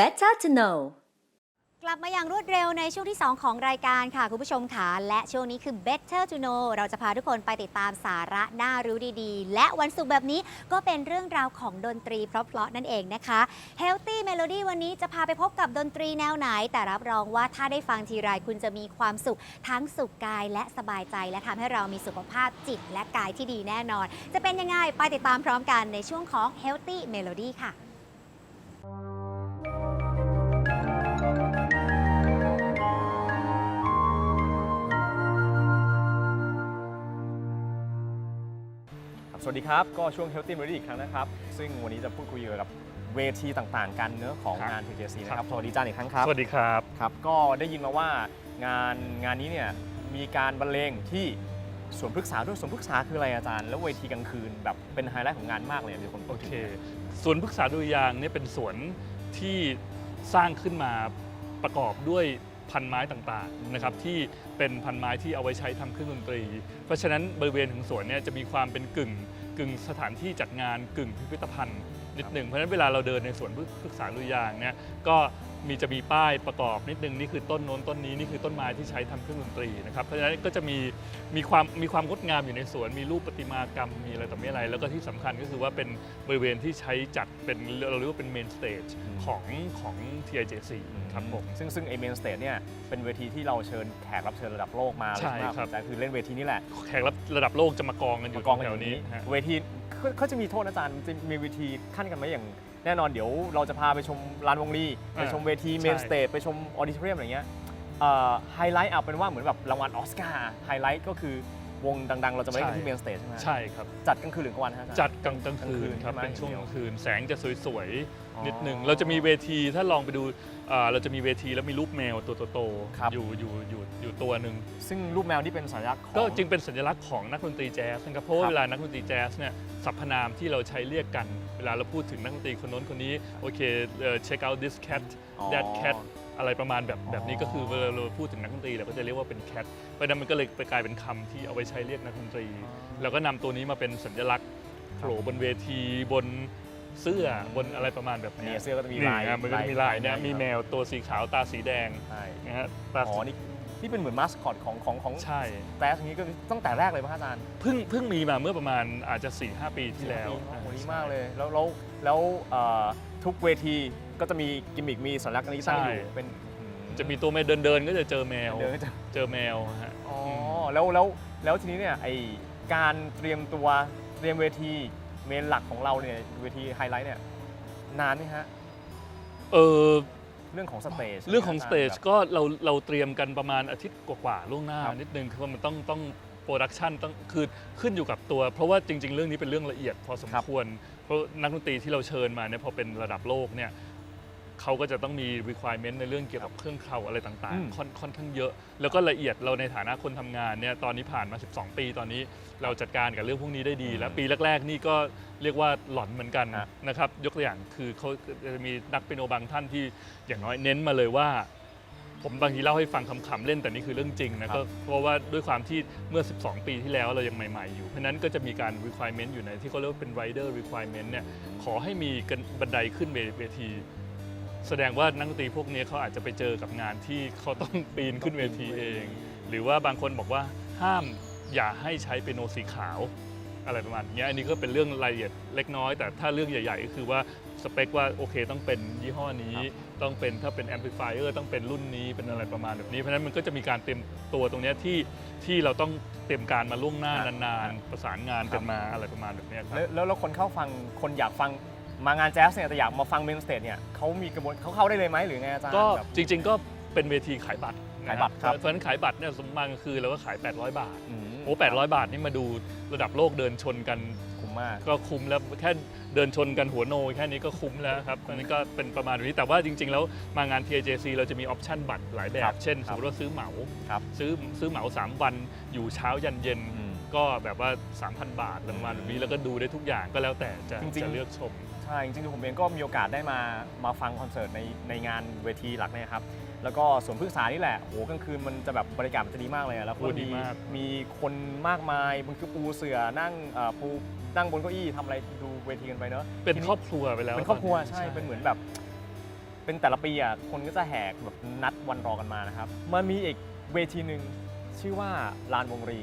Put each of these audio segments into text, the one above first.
Better to know กลับมาอย่างรวดเร็วในช่วงที่ 2 ของรายการค่ะ คุณผู้ชมค่ะ และช่วงนี้คือ Better to know เราจะพาทุกคนไปติดตามสาระน่ารู้ดีๆ และวันศุกร์แบบนี้ก็เป็นเรื่องราวของดนตรีเพราะๆนั่นเองนะคะ Healthy Melody วันนี้จะพาไปพบกับดนตรีแนวไหน แต่รับรองว่าถ้าได้ฟังทีไรคุณจะมีความสุข ทั้งสุขกายและสบายใจ และทำให้เรามีสุขภาพจิตและกายที่ดีแน่นอน จะเป็นยังไงไปติดตามพร้อมกันในช่วงของ Healthy Melody ค่ะ ครับสวัสดีครับ ก็ช่วง Healthy Melody อีกครั้งนะครับ ซึ่งวันนี้จะพูดคุยเกี่ยวกับเวทีต่างๆ กันเนื้อะของครับ งาน TJC นะคครัรับบสวัสดีจ้าอีกครั้งครับสวัสดีครับ ครับ ก็ได้ยินมาว่างานงานนี้เนี่ยมีการบรรเลงที่สวนพฤกษาด้วยสวนพฤกษาคืออะไรอาจารย์ แล้วเวทีกลางคืนแบบเป็นไฮไลท์ของงานมากเลยเดี๋ยวผมโอเคสวนพฤกษาดุริยางค์เนี่ยเป็นสวนที่สร้างขึ้นมาประกอบด้วย พันไม้ต่างๆนะครับที่เป็นพันไม้ที่เอาไว้ใช้ทำเครื่องดนตรี เพราะฉะนั้นบริเวณของสวนเนี่ยจะมีความเป็นกึ่งกึ่งสถานที่จัดงานกึ่งพิพิธภัณฑ์นิดหนึ่งเพราะฉะนั้นเวลาเราเดินในสวนพฤกษาลุยยางเนี่ยก็มีจะมีป้ายประกอบนิดนึงนี่คือต้นโน้นต้นนี้นี่คือต้นไม้ที่ใช้ทำเครื่องดนตรีนะครับเพราะฉะนั้นก็จะมีมีความมีความงดงามอยู่ในสวน มีรูปประติมากรรมมีอะไรต่อมีอะไร แล้วก็ที่สำคัญก็คือว่าเป็นบริเวณที่ใช้จัดเป็นเราเรียกว่าเป็นเมนสเตจของของ TIJC ครับผมซึ่งซึ่งไอเมนสเตจเนี่ยเป็นเวทีที่เราเชิญแขกรับเชิญระดับโลกมาเลยใช่ใช่ไหมครับอาจารย์คือเล่นเวทีนี้แหละแขกรับระดับโลกจะมากองกันอยู่มากองกันแถอวยู่นี้นี้ฮะเวทีเขาเขาจะมีโทษนะอาจารย์มันจะมีเวทีขั้นกันไหมอย่าง แน่นอนเดี๋ยวเราจะพาไปชมลานวงลีไปชมเวทีใช่เมนสเตจไปชมออดิทอเรียมอะไรเงี้ยไฮไลท์เอาเป็นว่าเหมือนแบบรางวัลออสการ์ไฮไลท์ก็คือวงดัง ๆ เราจะไม่ได้กันที่เมนสเตจใช่ไหมใช่ครับ จัดกลางคืนหรือกลางวันฮะอาจารย์จัดกลางกลางคืนครับใช่ไหมเป็นช่วงกลางคืนแสงจะสวยอ๋อๆนิดหนึ่งเราจะมีเวทีถ้าลองไปดูเอ่อเราจะมีเวทีแล้วมีรูปแมวตัวโตครับๆอยู่อยู่อยู่อยู่ตัวหนึ่งซึ่งรูปแมวที่เป็นสัญลักษณ์ของก็จึงเป็นสัญลักษณ์ของนักดนตรีแจ๊สนะครับเพราะว่าครับเวลานักดนตรีแจ๊สเนี่ยสรรพนามที่เราใช้เรียกกัน เวลาเราพูดถึงนักดนตรีคนโน้นคนนี้โอเคเอ่อ check out this cat อ๋อ that cat อะไรประมาณแบบอ๋อแบบนี้ก็คือเวลาเราพูดถึงนักดนตรีเราก็จะเรียกว่าเป็น cat เพราะฉะนั้นมันก็เลยไปกลายเป็นคำที่เอาไว้ใช้เรียกนักดนตรี แล้วก็นำตัวนี้มาเป็นสัญลักษณ์โผล่บนเวทีบนเสื้อบนอะไรประมาณแบบเนี่เนี้ยเสื้อก็จะมีนี่ลายนะมันก็จะมีลายเนี่ยมีแมวตัวสีขาวตาสีแดงใช่นะฮะตาอ๋อนี่ นี่เป็นเหมือนมาสคอตของของของใช่ แตสอย่างนี้ก็ตั้งแต่แรกเลยป่ะอาจารย์เพิ่งเพิ่งมีมาเมื่อประมาณอาจจะ 4-5 ปีที่แล้วโอ้โหดีมากเลยแล้วแล้วแล้วเอ่อทุกเวทีก็จะมีกิมมิคมีสัญลักษณ์อันนี้ตั้งอยู่ใช่เป็นจะมีตัวแมวเดินเดินๆก็จะเจอแมว เดินก็จะเจอแมวฮะอ๋อมแล้วแล้วแล้วทีนี้เนี่ยไอการเตรียมตัวเตรียมเวทีเมนหลักของเราเนี่ยเวทีไฮไลท์เนี่ยนานไหมฮะ เออ เรื่องของสเตจเรื่องของสเตจแบบก็เราเราเตรียมกันประมาณอาทิตย์กว่าๆล่วงหน้าครับนิดนึงคือว่ามันต้องต้องโปรดักชันต้องคือขึ้นอยู่กับตัว เพราะว่าจริง ๆ เรื่องนี้เป็นเรื่องละเอียดพอสมครับควรเพราะนักดนตรีที่เราเชิญมาเนี่ยพอเป็นระดับโลกเนี่ย เขาก็จะต้องมี requirement ในเรื่องเกี่ยวกับเครื่องเคราอะไรต่างอืมๆค่อนค่อนข้างเยอะ แล้วก็ละเอียดเราในฐานะคนทำงานเนี่ยตอนนี้ผ่านมา 12 ปีตอนนี้เราจัดการกับเรื่องพวกนี้ได้ดี แล้วปีแรก ๆ นี่ก็เรียกว่าหลอนเหมือนกันฮะนะครับยกตัวอย่างคือเขาจะมีนักเปียโนบางท่านที่อย่างน้อยเน้นมาเลยว่าผมบางทีเล่าให้ฟังคำๆเล่นแต่นี่คือเรื่องจริงนะก็เพราะว่าด้วยความที่เมื่อ 12 ปีที่แล้วเรายังใหม่ ๆ อยู่ เพราะฉะนั้นก็จะมีการ requirement อยู่ในที่เขาเรียกว่าเป็น rider requirement เนี่ยขอให้มีกันบันไดขึ้นเวที แสดงว่านักดนตรีพวกนี้เขาอาจจะไปเจอกับงานที่เขาต้องปีนขึ้นเวทีเอง หรือว่าบางคนบอกว่าห้ามอย่าให้ใช้เปียโนสีขาวอะไรประมาณเนี้ยอันนี้ก็เป็นเรื่องรายละเอียดเล็กน้อย แต่ถ้าเรื่องใหญ่ ๆ ก็คือว่าสเปคว่าโอเคต้องเป็นยี่ห้อนี้ ต้องเป็นถ้าเป็นแอมพลิฟายเออร์ต้องเป็นรุ่นนี้เป็นอะไรประมาณแบบนี้ เพราะฉะนั้นมันก็จะมีการเตรียมตัวตรงเนี้ยที่ที่เราต้องเตรียมการมาล่วงหน้าครับนานๆ ประสานงานกันมาอะไรประมาณแบบเนี้ยครับแล้วแล้วแล้วคนเข้าฟังคนอยากฟัง มางานแจ๊สเนี่ยแต่อยากมาฟังเมนสเตจเนี่ยเขามีกระบวนเขาเข้าได้เลยไหมหรือไงอาจารย์ก็แบบ จริง ๆ ก็เป็นเวทีขายบัตรนะขายบัตรครับ เพราะฉะนั้นขายบัตรเนี่ยสมมติคือเราก็ขาย 800 บาท อืมโอ้800 บาทนี่มาดูระดับโลกเดินชนกัน คุ้มมาก ก็คุ้มแล้วแค่เดินชนกันหัวโนแค่นี้ก็คุ้มแล้วครับอันนี้ก็เป็นประมาณนี้แต่ว่าจริง ๆ แล้วมางาน TIJC เราจะมีออปชั่นบัตรหลายแบครับบ เช่นคสรับมมติว่าซื้อเหมา ครับซื้อซื้อเหมา 3 วันอยู่เช้ายันเย็น อืม ก็แบบว่า 3,000 บาทประมาณแบบนี้แล้วก็ดูได้ทุกอย่างก็แล้วแต่จะจริงๆ จะเลือกชม ใช่จริงๆผมเองก็มีโอกาสได้มามาฟังคอนเสิร์ตในในงานเวทีหลักเนี่ยครับแล้วก็สวนพฤกษานี่แหละโหกลางคืนมันจะแบบบรรยากาศมันจะดีมากเลยอะแล้วโอ้ก็ดีมีมาก มีคนมากมายมันคือปูเสือนั่งเอ่อปูนั่งบนเก้าอี้ทำอะไรดูเวทีกันไปเนอะเป็นทีนี้ครอบครัวไปแล้วเป็นครอบครัวตนนี้ใช่เป็นเหมือนแบบ เป็นแต่ละปีอะคนก็จะแหกแบบนัดวันรอกันมานะครับมันมีอีกเวทีหนึ่งชื่อว่าลานวงรี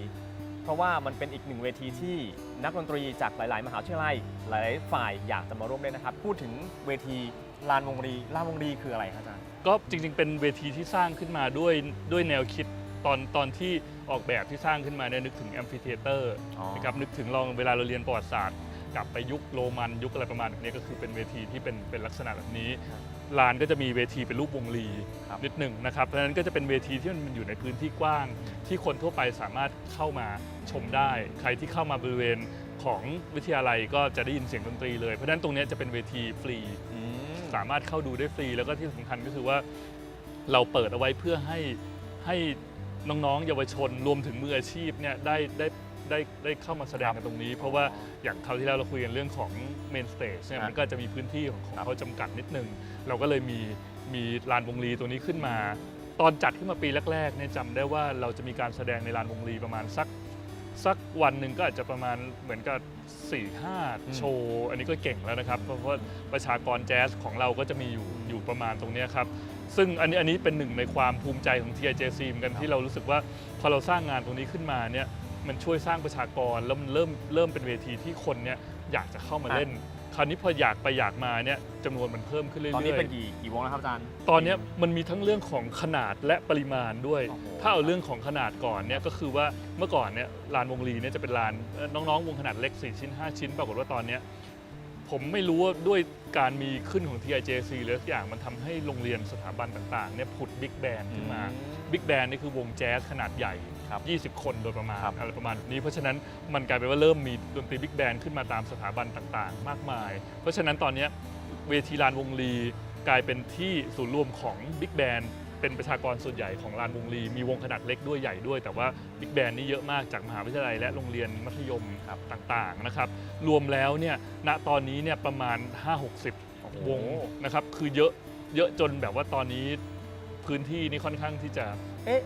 เพราะว่ามันเป็นอีกหนึ่งเวทีที่ นักดนตรีจากหลาย ๆ มหาวิทยาลัย หลาย ๆ ฝ่ายอยากจะมาร่วมเล่นนะครับ พูดถึงเวทีลานวงรีลานวงรีคืออะไรครับอาจารย์ ก็จริง ๆ เป็นเวทีที่สร้างขึ้นมาด้วยด้วยแนวคิดตอนตอนที่ออกแบบที่สร้างขึ้นมาเนี่ยนึกถึงแอมฟิเทเตอร์อ๋อนะครับนึกถึงลองเวลาเราเรียนประวัติศาสตร์ กลับไปยุคโรมันยุคอะไรประมาณแบบนี้ก็คือเป็นเวทีที่เป็นเป็นลักษณะแบบนี้ครับลานก็จะมีเวทีเป็นรูปวงรีครับนิดหนึ่งนะครับเพราะฉะนั้นก็จะเป็นเวทีที่มันอยู่ในพื้นที่กว้าง ที่คนทั่วไปสามารถเข้ามาชมได้ ใครที่เข้ามาบริเวณของวิทยาลัยก็จะได้ยินเสียงดนตรีเลยเพราะฉะนั้นตรงเนี้ยจะเป็นเวทีฟรีอืมสามารถเข้าดูได้ฟรี แล้วก็ที่สำคัญก็คือว่าเราเปิดเอาไว้เพื่อให้ให้น้องๆ เยาวชนรวมถึงมืออาชีพเนี่ยได้ได้ ได้ได้เข้ามาแสดงกันตรงนี้ เพราะว่าอย่างคราวที่แล้วเราคุยกันเรื่องของเมนสเตจเนี่ยครับมันก็จะมีพื้นที่ของของครับเขาจำกัดนิดนึง เราก็เลยมีมีลานวงลีตัวนี้ขึ้นมา ตอนจัดขึ้นมาปีแรกๆเนี่ยจำได้ว่าเราจะมีการแสดงในลานวงลีประมาณสักสักวันหนึ่งก็อาจจะประมาณเหมือนกับ4ี่ห้าอืมโชว์ อันนี้ก็เก่งแล้วนะครับ เพราะว่าประชากรแจ๊สของเราก็จะมีอยู่อยู่ประมาณตรงเนี้ยครับ ซึ่งอันนี้อันนี้เป็นหนึ่งในความภูมิใจของ TIJC เหมือนกันที่เรารู้สึกว่าพอเราสร้างงานตรงนี้ขึ้นมาเนี่ย มันช่วยสร้างประชากรแล้วมันเริ่มเริ่มเป็นเวทีที่คนเนี่ยอยากจะเข้ามาเล่น คราวนี้พออยากไปอยากมาเนี่ยจำนวนมันเพิ่มขึ้นเรื่อยๆ ตอนนี้เป็นกี่กี่วงแล้วครับอาจารย์ ตอนเนี้ยมันมีทั้งเรื่องของขนาดและปริมาณด้วย โอ้โห ถ้าเอาเรื่องของขนาดก่อนเนี่ยก็คือว่าเมื่อก่อนเนี่ยลานวงลีเนี่ยจะเป็นลานเอ่อน้องๆ วงขนาดเล็ก 4 ชิ้น 5 ชิ้น ปรากฏว่าตอนเนี้ยผมไม่รู้ว่าด้วยการมีขึ้นของ TIJC หรือสักอย่างมันทำให้โรงเรียนสถาบันต่างๆเนี่ยผุดบิ๊กแบนขึ้นมา บิ๊กแบนนี่คือวงแจ๊สขนาดใหญ่ ครับ 20 คนโดยประมาณครับอะไรประมาณแบบนี้ เพราะฉะนั้นมันกลายเป็นว่าเริ่มมีดนตรีบิ๊กแบนขึ้นมาตามสถาบันต่างๆ มากมาย เพราะฉะนั้นตอนเนี้ยเวทีลานวงลี กลายเป็นที่ศูนย์รวมของบิ๊กแบนเป็นประชากรส่วนใหญ่ของลานวงลี มีวงขนาดเล็กด้วยใหญ่ด้วย แต่ว่าบิ๊กแบนนี่เยอะมากจากมหาวิทยาลัยและโรงเรียนมัธยมครับต่างๆนะครับรวมแล้วเนี่ยณตอนนี้เนี่ยประมาณ 5-60โอ้โหวงนะครับคือเยอะเยอะจนแบบว่าตอนนี้พื้นที่นี่ค่อนข้างที่จะ เอ๊ะ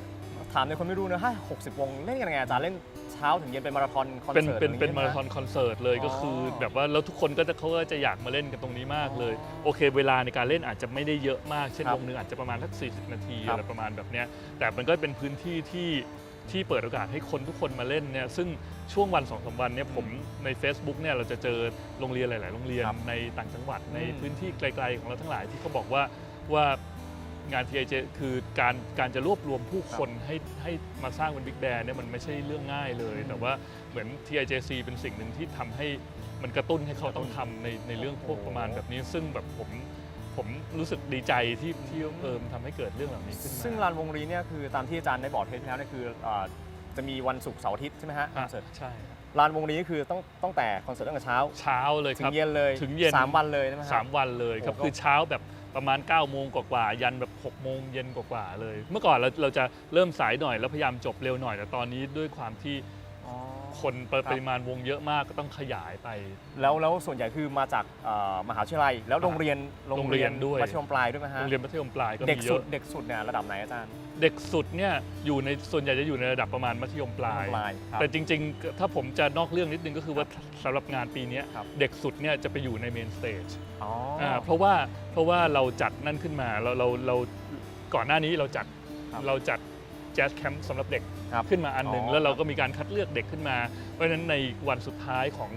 ถามในคนไม่รู้นะถ้า60วงเล่นกันยังไงอาจารย์เล่นเช้าถึงเย็นเป็นมาราธอนคอนเป็นเสิร์ตเป็นเป็นอย่งมางี้ราใช่ธไหอนคอนเสิร์ตเลยอ๋อก็คือ แบบว่าแล้วทุกคนก็จะเขาก็จะอยากมาเล่นกันตรงนี้มากเลยอ๋อโอเค เวลาในการเล่นอาจจะไม่ได้เยอะมาก เช่นครับวงหนึงอาจจะประมาณสัก40 นาทีครับอะไรประมาณแบบเนี้ยแต่มันก็เป็นพื้นที่ที่ที่เปิดโอกาสให้คนทุกคนมาเล่นเนี่ยซึ่งช่วงวันสองสามวันเนี่ยผมใน Facebook เนี่ยเราจะเจอโรงเรียนหลาย ๆ โรงเรียนครับในต่างจังหวัดในอืมพื้นที่ไกล ๆ ของเราทั้งหลายที่เขาบอกว่าว่า งาน TIJ คือการการจะรวบรวมผู้คนให้ให้มาสร้างเป็นบิ๊กแบนเนี่ยมันไม่ใช่เรื่องง่ายเลย แต่ว่าเหมือน TIJC เป็นสิ่งหนึ่งที่ทำให้มันกระตุ้นให้เขาต้องทำในในเรื่องพวกประมาณแบบนี้ ซึ่งแบบผมผมรู้สึกดีใจที่ที่เออมันทำให้เกิดเรื่องเหล่านี้ขึ้นมา ซึ่งลานวงรีเนี่ยคือตามที่อาจารย์ได้บอกเทปที่แล้วเนี่ยคืออ่าจะมีวันศุกร์เสาร์อาทิตย์ใช่ไหมฮะคอะอนเสิร์ตใช่ครับลานวงรีนี่คือต้องตั้งแต่คอนเสิร์ตตั้งแต่เช้าเช้าเลยถึครังบเย็นเลยถึงเย็นสามวันเลยใช่ไหมคสารับมวันเลยครับ โอ้ก็คือเช้าแบบ ประมาณ9ก้าโมงกว่าๆยันแบบ6กโมงเย็นกว่าๆเลย เมื่อก่อนเราเราจะเริ่มสายหน่อยแล้วพยายามจบเร็วหน่อยแต่ตอนนี้ด้วยความที่ คนปริปริมาณวงเยอะมากก็ต้องขยายไป แล้วแล้วส่วนใหญ่คือมาจากอ่ามหาวิทยาลัย แล้วโรงเรียนโรงเรียนด้วย มัธยมปลายด้วยไหมฮะโรงเรียนมัธยมปลายก็เด็กมีเยสุดอะเด็กสุดเนี่ยระดับไหนอาจารย์เด็กสุดเนี่ยอยู่ในส่วนใหญ่จะอยู่ในระดับประมาณมัธยมปลาย ปลายครับ แต่จริงๆ ถ้าผมจะนอกเรื่องนิดนึงก็คือว่าสำหรับงานปีเนี้ยครับ เด็กสุดเนี่ยจะไปอยู่ในเมนสเตจอ๋อออ่าเพราะว่าเพราะว่าเราจัดนั่นขึ้นมาเราเราเราก่อนหน้านี้เราจัดครับ เราจัด แจ๊สแคมป์สำหรับเด็กครับ ขึ้นมาอันหนึ่งอ๋อ แล้วเราครับก็มีการคัดเลือกเด็กขึ้นมา เพราะฉะนั้นในวันสุดท้ายของ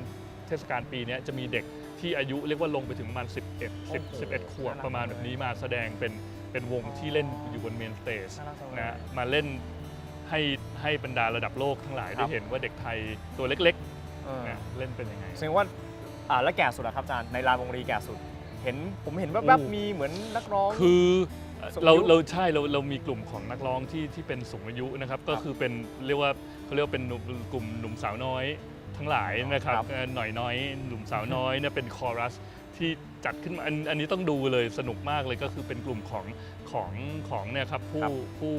เทศกาลปีเนี้ยจะมีเด็กที่อายุเรียกว่าลงไปถึงประมาณ 11 10 11 ขวบประมาณแบบนี้มาแสดงเป็นเป็นวงที่เล่นอยู่บนเมนสเตจน่ารักจังเลย นะมาเล่นให้ให้บรรดาระดับโลกทั้งหลายครัได้บเห็นว่าเด็กไทยตัวเล็กเออๆนะเล่นเป็นยังไง แสดงว่าอ่าแล้วแก่สุดอะครับอาจารย์ในลานวงรีแก่สุด เห็นผมเห็นแวบโอ้ ๆมีเหมือนนักร้อง คือสูงอายุ เราเราใช่เราเรามีกลุ่มของนักร้องที่ที่เป็นสูงอายุนะครับ ก็คือเป็นเรียกว่าเขาเรียกว่าเป็นหนุ่มกลุ่มหนุ่มสาวน้อยทั้งหลายนะครับครับ เอ่อหน่อยน้อยหนุ่มสาวน้อยเนี่ยเป็นคอรัสที่จัดขึ้นมาอันอันนี้ต้องดูเลยสนุกมากเลยก็คือเป็นกลุ่มของของของเนี่ยครับผู้ครับผู้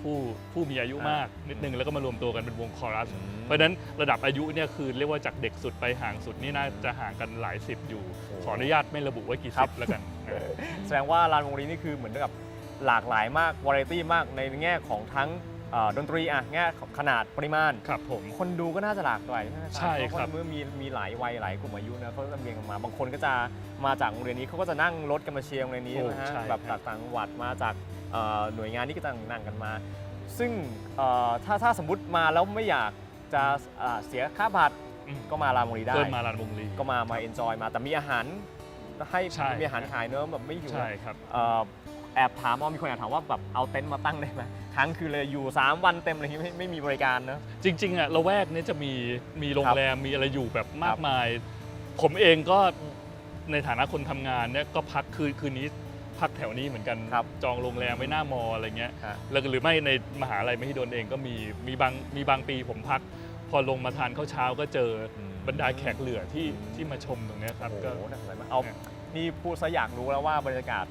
ผู้ผู้มีอายุอ่ามมากนิดนึงแล้วก็มารวมตัวกันเป็นวงคอรัสอืมเพราะฉะนั้นระดับอายุเนี่ยคือเรียกว่าจากเด็กสุดไปห่างสุดนี่น่าจะห่างกันหลายสิบอยู่โอ้ขออนุญาตไม่ระบุว่ากี่ครัสิบบ แล้วกันนะ แสดงว่าลานวงรีนี่คือเหมือนกับหลากหลายมากวาไรตี้มากในแง่ของทั้งเอ่อดนตรีอะแง่ขนาดปริมาณ ครับผม คนดูก็น่าจะหลากหลายนะใช่ครับ เพาะว่าเมื่อมีมีหลายวัยหลายกลุ่มอายุนะเขาจะเรียงกันมาบางคนก็จะมาจากโรงเรียนนี้เขาก็จะนั่งรถกันมาเชียร์โรงเรียนนี้โอ้นะฮะใช่แบบครัจากบต่างจังหวัดมาจากเอ่อหน่วยงานนี้ก็จะนั่งกันมา ซึ่งเอ่อถ้าถ้าสมมติมาแล้วไม่อยากจะอ่าเสียค่าบัตรอืมก็มาลานวงรีได้เดินมาลานวงลี ก็มามาเอนจอยมาแต่มีอาหาร ให้ใช่มีอาหารขายเนอะแบบไม่หิวใช่ครับ เอ่อแอบถามว่ามีคนแอบถามว่าแบบเอาเต็นท์มาตั้งได้ไหมครั้งคือเลยอยู่ 3 วันเต็มเลยไม่ไม่มีบริการเนอะ จริงๆอะละแวกเนี้จะมีมีโรงครับแรมมีอะไรอยู่แบบมาครักบมาย ผมเองก็ในฐานะคนทำงานเนี่ยก็พักคืนคืนนี้พักแถวนี้เหมือนกันครับจองโรงแรมไว้หน้ามออะไรเงี้ยฮะ แล้วก็หรือไม่ในมหาลัยมหิดลเองก็มีมีบางมีบางปีผมพัก พอลงมาทานข้าวเช้าก็เจออ บรรดาแขกเหลือที่อืมที่มาชมตรงเนี้ยครับโอ้ก็โหน่าสนใจมากเอานี่พูดซะอยากรู้แล้วว่าบรรยากาศ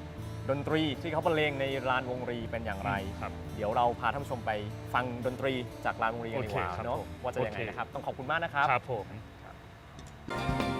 ดนตรีที่เขาบรรเลงในลานวงรีเป็นอย่างไร ครับ เดี๋ยวเราพาท่านผู้ชมไปฟังดนตรีจากลานวงรีกันดีกว่าโอเคครับเนาะผมว่าจะยังไงโอเค นะครับ ต้องขอบคุณมากนะครับ ครับผมช่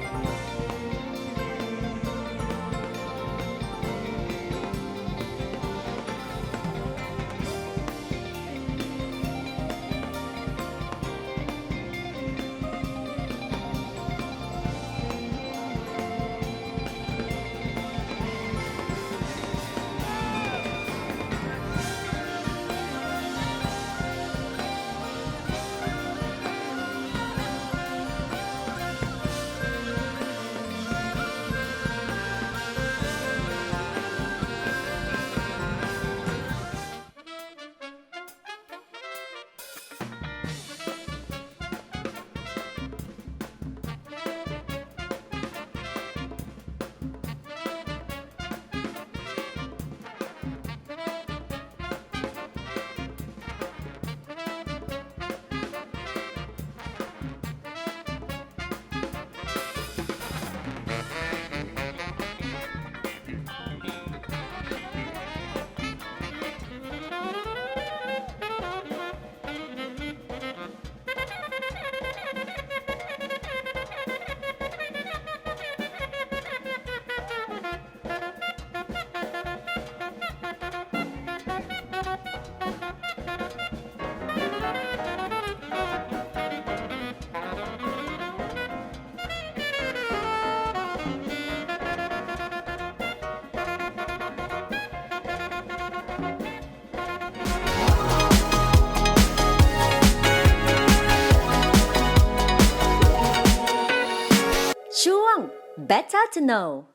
Better to Know โอ้โหคุณ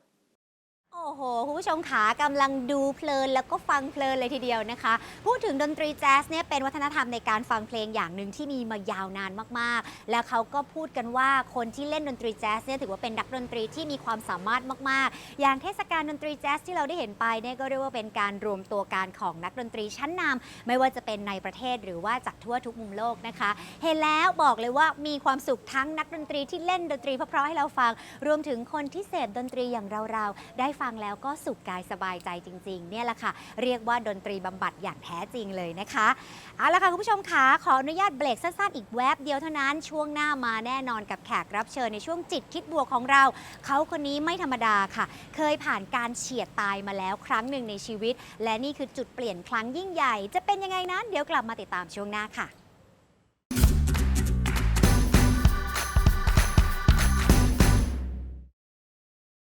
ผู้ชมขากำลังดูเพลินแล้วก็ฟังเพลินเลยทีเดียวนะคะ พูดถึงดนตรีแจ๊สเนี่ยเป็นวัฒนธรรมในการฟังเพลงอย่างหนึ่งที่มีมายาวนานมากๆ แล้วเขาก็พูดกันว่าคนที่เล่นดนตรีแจ๊สเนี่ยถือว่าเป็นนักดนตรีที่มีความสามารถมากๆ อย่างเทศกาลดนตรีแจ๊สที่เราได้เห็นไปเนี่ยก็เรียกว่าเป็นการรวมตัวกันของนักดนตรีชั้นนำไม่ว่าจะเป็นในประเทศหรือว่าจากทั่วทุกมุมโลกนะคะ เห็นแล้วบอกเลยว่ามีความสุขทั้งนักดนตรีที่เล่นดนตรีเพราะๆให้เราฟัง รวมถึงคนที่เสพดนตรีอย่างเราๆได้ฟังแล้วก็สุขกายสบายใจจริงๆ เนี่ยแหละค่ะ เรียกว่าดนตรีบำบัดอย่างแท้จริงเลยนะคะ เอาละค่ะ คุณผู้ชมคะขออนุญาตเบรกสั้นๆ อีกแวบเดียวเท่านั้น ช่วงหน้ามาแน่นอนกับแขกรับเชิญในช่วงจิตคิดบวกของเรา เขาคนนี้ไม่ธรรมดาค่ะ เคยผ่านการเฉียดตายมาแล้วครั้งหนึ่งในชีวิต และนี่คือจุดเปลี่ยนครั้งยิ่งใหญ่ จะเป็นยังไงนั้น เดี๋ยวกลับมาติดตามช่วงหน้าค่ะ